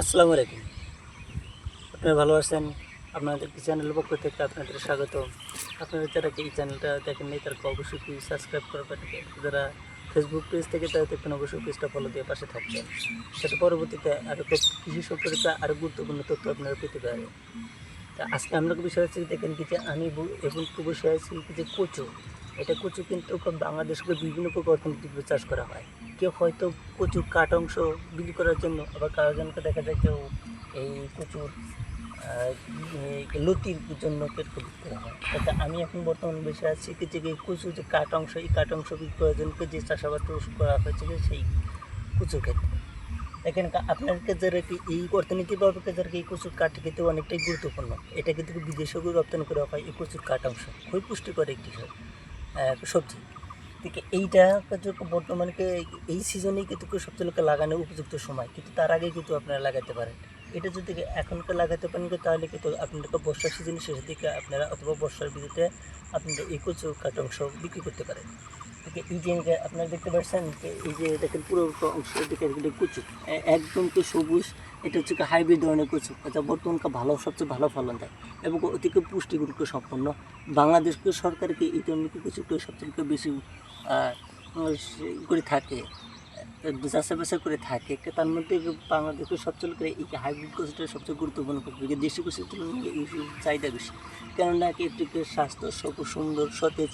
আসসালামু আলাইকুম। আপনারা ভালো আছেন? আপনাদের চ্যানেলের পক্ষ থেকে আপনাদের স্বাগত আপনারা যারা এই চ্যানেলটা দেখেননি তাদেরকে অবশ্যই প্লিজ সাবস্ক্রাইব করবেন যারা ফেসবুক পেজ থেকে তারা দেখবেন, অবশ্যই পেজটা ফলো দিয়ে পাশে থাকবেন। সেটা পরবর্তীতে আরও কৃষি সম্পর্কিত আরও গুরুত্বপূর্ণ তথ্য আপনারা পেতে পারেন। তা আজকে আমরা বিষয় হচ্ছে দেখেন কি যে আমি এবং বসে আছি কি যে কচু। এটা কচু কিন্তু বাংলাদেশকে বিভিন্ন প্রকার অর্থনীতিতে চাষ করা হয়। কেউ হয়তো কচুর কাঠ অংশ বিক্রি করার জন্য আবার কারোজনকে দেখা যায় কেউ এই কচুর লতির জন্য কেটে বিক্রি করা হয়। তাতে আমি এখন বর্তমান বেশি আছি যে কচুর যে কাঠ অংশ এই কাঠ অংশ বিক্রি করার জন্য যে চাষাবাদ করা হয়েছে সেই কচুর ক্ষেত্রে। দেখেন কা- আপনার কাছে কি এই অর্থনীতিভাবে কাছে এই কচুর কাঠ খেতে অনেকটাই গুরুত্বপূর্ণ এটা কিন্তু বিদেশেও রপ্তানি করা হয় এই কচুর কাঠ অংশ। খুবই পুষ্টিকর একটি আহ, সবজি। থেকে এইটা বর্তমানে এই সিজনেই কিন্তু সবচেয়ে লোকে লাগানোর উপযুক্ত সময়। কিন্তু তার আগে কিন্তু আপনারা লাগাতে পারেন। এটা যদি এখনকার লাগাতে পারেন, তাহলে কিন্তু আপনাদেরকে বর্ষার সিজনের শেষের দিকে আপনারা অথবা বর্ষার ভিতরে আপনারা এই কচুর কাঠ অংশ বিক্রি করতে পারেন। এই যে আপনারা দেখতে পাচ্ছেন এই যে দেখেন পুরো অংশ দিকে কচু। একদম তো সবুজ এটা হচ্ছে হাইব্রিড ধরনের কচু। এটা বর্তমানকে ভালো, সবচেয়ে ভালো ফলন দেয় এবং অতিকে পুষ্টিগুরুত্ব সম্পন্ন। বাংলাদেশকে সরকারকে এই ধরনের কচুকে সবচেয়ে বেশি করে থাকে যাচাই বাছাই করে থাকে তার মধ্যে বাংলাদেশের সবচেয়ে করে এই হাইব্রিড কচুটা সবচেয়ে গুরুত্বপূর্ণ কচু দেশি কচুর তুলনায় এই চাহিদা বেশি। কেননা এটিকে স্বাস্থ্য সব সুন্দর, সতেজ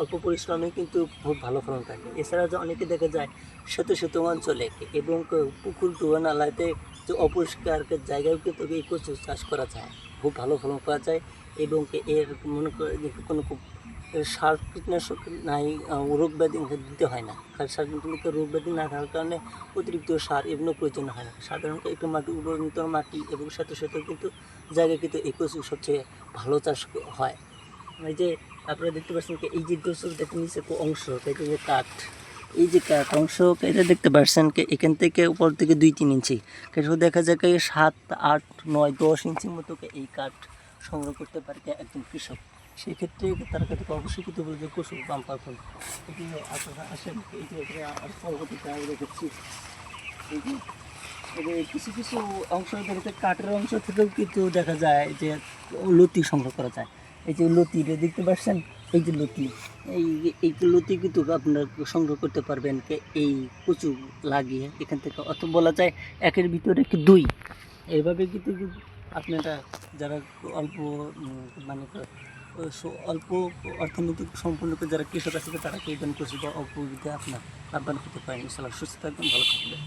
অল্প পরিশ্রমে কিন্তু খুব ভালো ফলন থাকে এছাড়া যে অনেকে দেখা যায় শত শত অঞ্চলে এবং পুকুর ডুবা নালাতে যে অপরিষ্কার জায়গায় কিন্তু এই কচু চাষ করা যায়। খুব ভালো ফলন করা যায় এবং এর মনে করে কোনো সার কীটনাশক নাই রোগ ব্যাধি দিতে হয় না। কারণ সার কীটনাশক রোগ ব্যাধি না থাকার কারণে অতিরিক্ত সার এগুলো প্রয়োজন হয় না। সাধারণত একটু মাটি উর্বরতর মাটি এবং সাথে সাথে কিন্তু জায়গায় কিন্তু এই কচু সবচেয়ে ভালো চাষ হয়। এই যে আপনারা দেখতে পাচ্ছেন কি এই যে দর্শক দেখতে নিচে অংশ, এটা যে কাঠ, এই যে কাঠ অংশ, এটা দেখতে পাচ্ছেন কি এখান থেকে উপর থেকে দুই তিন ইঞ্চি। কেটে দেখা যায় কি সাত, আট, নয়, দশ ইঞ্চির মতো এই কাঠ সংগ্রহ করতে পারে একজন কৃষক। সেই ক্ষেত্রে তার কাছে অবশ্যই কিন্তু বলবে কচু বাম্পার যে আপনারা আসেন, এই কিছু কিছু অংশ দেখতে কাঠের অংশ থেকেও কিন্তু দেখা যায় যে লতি সংগ্রহ করা যায়। এই যে লতি এটা দেখতে পাচ্ছেন? এই যে লতি। এই এই লতি কিন্তু আপনার সংগ্রহ করতে পারবেন এই কচু লাগিয়ে এখান থেকে। অত বলা যায় একের ভিতরে কি দুই। এইভাবে কিন্তু আপনারা যারা অল্প মানে অল্প অর্থনৈতিক সম্পন্ন যারা কৃষক আছে তারা কেউ কচু বা অল্প আপনার লাভবান হতে পারেন। সুস্থ থাকবেন, ভালো থাকবেন।